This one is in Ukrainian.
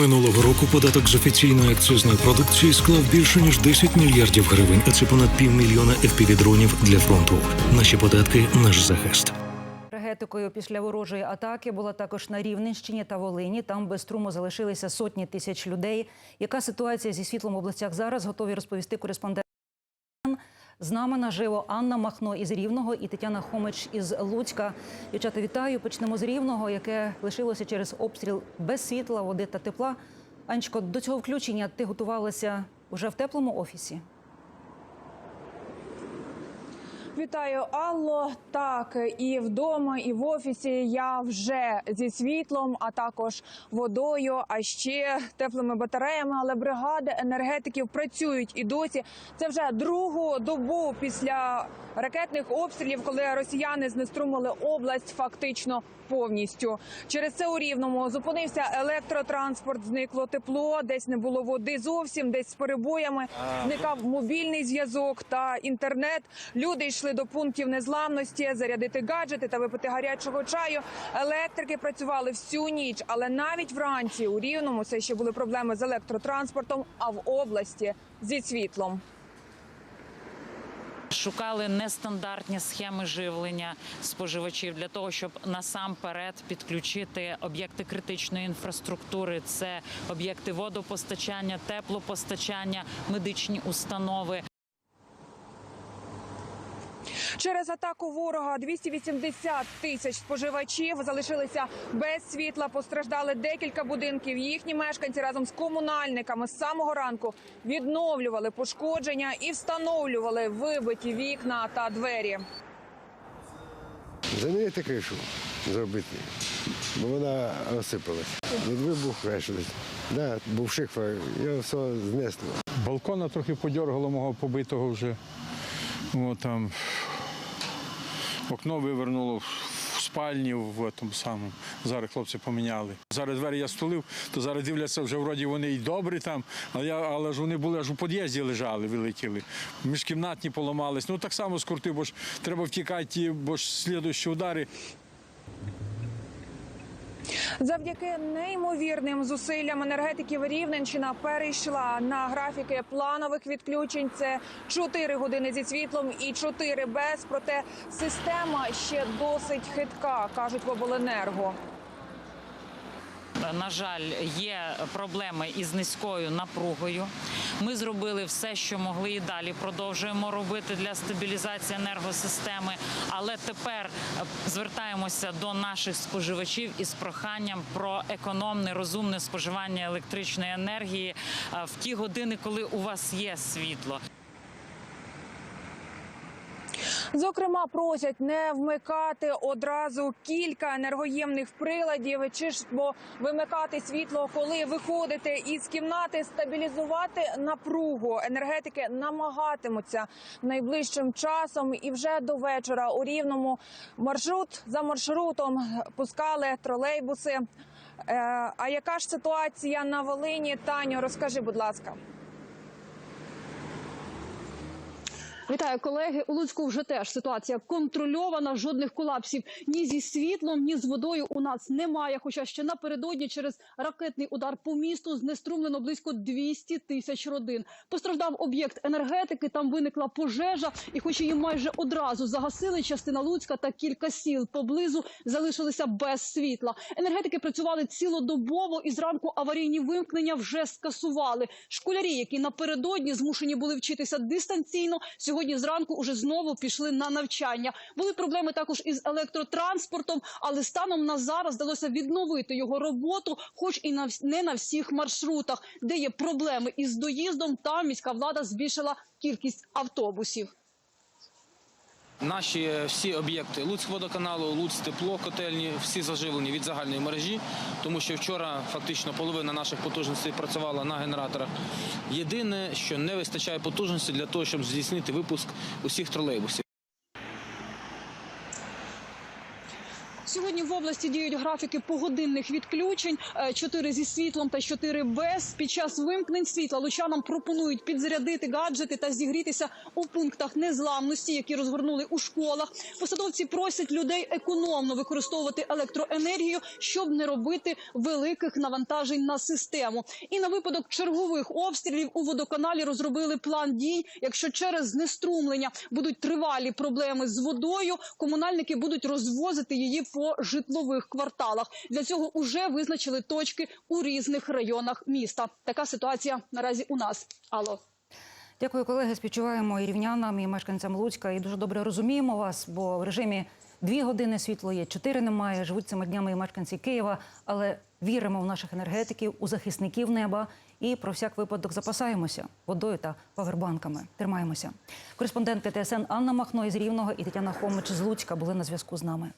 Минулого року податок з офіційної акцизної продукції склав більше ніж 10 мільярдів гривень, а це понад півмільйона FPV-дронів для фронту. Наші податки наш захист. Енергетикою після ворожої атаки була також на Рівненщині та Волині. Там без струму залишилися сотні тисяч людей. Яка ситуація зі світлом в областях зараз? Готові розповісти кореспондент. З нами наживо Анна Махно із Рівного і Тетяна Хомич із Луцька. Дівчата, вітаю. Почнемо з Рівного, яке лишилося через обстріл без світла, води та тепла. Анечко, до цього включення ти готувалася вже в теплому офісі? Вітаю, Алло. Так, і вдома, і в офісі я вже зі світлом, а також водою, а ще теплими батареями. Але бригади енергетиків працюють і досі. Це вже другу добу після ракетних обстрілів, коли росіяни знеструмили область фактично повністю. Через це у рівному зупинився електротранспорт, зникло тепло, десь не було води зовсім, десь з перебоями. Зникав мобільний зв'язок та інтернет. Люди йшли до пунктів незламності, зарядити гаджети та випити гарячого чаю. Електрики працювали всю ніч, але навіть вранці у рівному все ще були проблеми з електротранспортом, а в області зі світлом. Шукали нестандартні схеми живлення споживачів для того, щоб насамперед підключити об'єкти критичної інфраструктури. Це об'єкти водопостачання, теплопостачання, медичні установи. Через атаку ворога 280 тисяч споживачів залишилися без світла. Постраждали декілька будинків. Їхні мешканці разом з комунальниками з самого ранку відновлювали пошкодження і встановлювали вибиті вікна та двері. Замінити кришу зробити, бо вона осипалась. Від вибуху. Да, був шифер, його все знесло. Балкона трохи подергало мого побитого вже. О, там, окно вивернуло в спальні в тому самому. Зараз хлопці поміняли. Зараз двері я стулив, то зараз дивляться, вже вроді вони і добрі там, але, я, але ж вони були аж у під'їзді лежали, вилетіли. Міжкімнатні поламались. Ну так само скрутив, бо ж треба втікати, бо ж слідуючі удари. Завдяки неймовірним зусиллям енергетиків Рівненщина перейшла на графіки планових відключень. Це 4 години зі світлом і 4 без. Проте система ще досить хитка, кажуть в обленерго. На жаль, є проблеми із низькою напругою. Ми зробили все, що могли, і далі продовжуємо робити для стабілізації енергосистеми. Але тепер звертаємося до наших споживачів із проханням про економне, розумне споживання електричної енергії е, в ті години, коли у вас є світло. Зокрема, просять не вмикати одразу кілька енергоємних приладів, чи ж бо вимикати світло, коли виходите із кімнати, стабілізувати напругу. Енергетики намагатимуться найближчим часом, і вже до вечора у рівному маршрут за маршрутом пускали тролейбуси. Е, А яка ж ситуація на Волині? Таню, розкажи, будь ласка. Вітаю колеги. У Луцьку вже теж ситуація контрольована. Жодних колапсів ні зі світлом, ні з водою у нас немає. Хоча ще напередодні через ракетний удар по місту знеструмлено близько 200 тисяч родин. Постраждав об'єкт енергетики. Там виникла пожежа, і хоч її майже одразу загасили, частина Луцька та кілька сіл поблизу залишилися без світла. Енергетики працювали цілодобово і зранку аварійні вимкнення вже скасували. Школярі, які напередодні змушені були вчитися дистанційно, сьогодні зранку уже знову пішли на навчання. Були проблеми також із електротранспортом, але станом на зараз вдалося відновити його роботу, хоч і не на всіх маршрутах, де є проблеми із доїздом. Там міська влада збільшила кількість автобусів. Наші е, всі об'єкти Луцькводоканалу, Луцтепло, котельні, всі заживлені від загальної мережі, тому що вчора фактично половина наших потужностей працювала на генераторах. Єдине, що не вистачає потужності для того, щоб здійснити випуск усіх тролейбусів. Сьогодні в області діють графіки погодинних відключень: е, чотири зі світлом та чотири без. Під час вимкнень світла лучанам пропонують підзарядити гаджети та зігрітися у пунктах незламності, які розгорнули у школах. Посадовці просять людей економно використовувати електроенергію, щоб не робити великих навантажень на систему. І на випадок чергових обстрілів у водоканалі розробили план дій. Якщо через знеструмлення будуть тривалі проблеми з водою, комунальники будуть розвозити її по житлових кварталах. Для цього уже визначили точки у різних районах міста. Така ситуація наразі у нас. Алло. Дякую, колеги. Співчуваємо і рівнянам, і мешканцям Луцька. І дуже добре розуміємо вас, бо в режимі дві години світло є, чотири немає. Живуть цими днями і мешканці Києва, але віримо в наших енергетиків, у захисників неба і про всяк випадок запасаємося водою та павербанками. Тримаємося. Кореспондент ТСН Анна Махно із Рівного і Тетяна Хомич з Луцька були на зв'язку з нами.